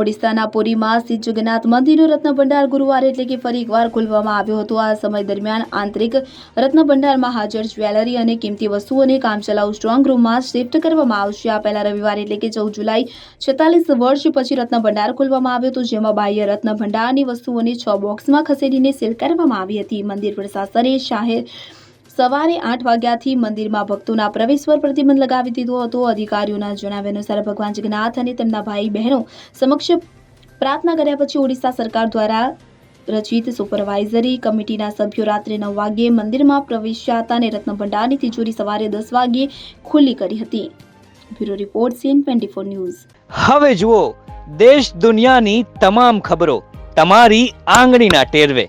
ઓડિશાના પુરીમાં સ્થિત જગન્નાથ મંદિરનો રત્ન ભંડાર ગુરુવારે એટલે કે ફરી એકવાર ખોલવામાં આવ્યો હતો. આ સમય દરમિયાન આંતરિક રત્ન ભંડારમાં હાજર જ્વેલરી અને કિંમતી વસ્તુઓને કામચલાઉ સ્ટ્રોંગ રૂમમાં શિફ્ટ કરવામાં આવશે. આ પહેલા રવિવારે એટલે કે ચૌદ જુલાઈ છેતાલીસ વર્ષ પછી રત્ન ભંડાર ખોલવામાં આવ્યો હતો, જેમાં બાહ્ય રત્ન ભંડારની વસ્તુઓને છ બોક્સમાં ખસેડીને સીલ કરવામાં આવી હતી. મંદિર પ્રશાસને શાહે સવારે આઠ વાગ્યાથી મંદિરમાં ભક્તોના પ્રવેશ પર પ્રતિબંધ લગાવી દીધો હતો. અધિકારીઓના જણાવ્યા અનુસાર ભગવાન જગન્નાથ અને તેમના ભાઈ બહેનો સમક્ષ પ્રાર્થના કર્યા પછી ઓડિશા સરકાર દ્વારા રચિત સુપરવાઇઝરી કમિટીના સભ્યો રાત્રે નવ વાગ્યે મંદિરમાં પ્રવેશ્યા હતા અને રત્ન ભંડારની તિજોરી સવારે દસ વાગ્યે ખુલ્લી કરી હતી. Bureau report CN twenty four news. હવે જુઓ, દેશ દુનિયાની તમામ ખબરો તમારી આંગળીના ટેરવે.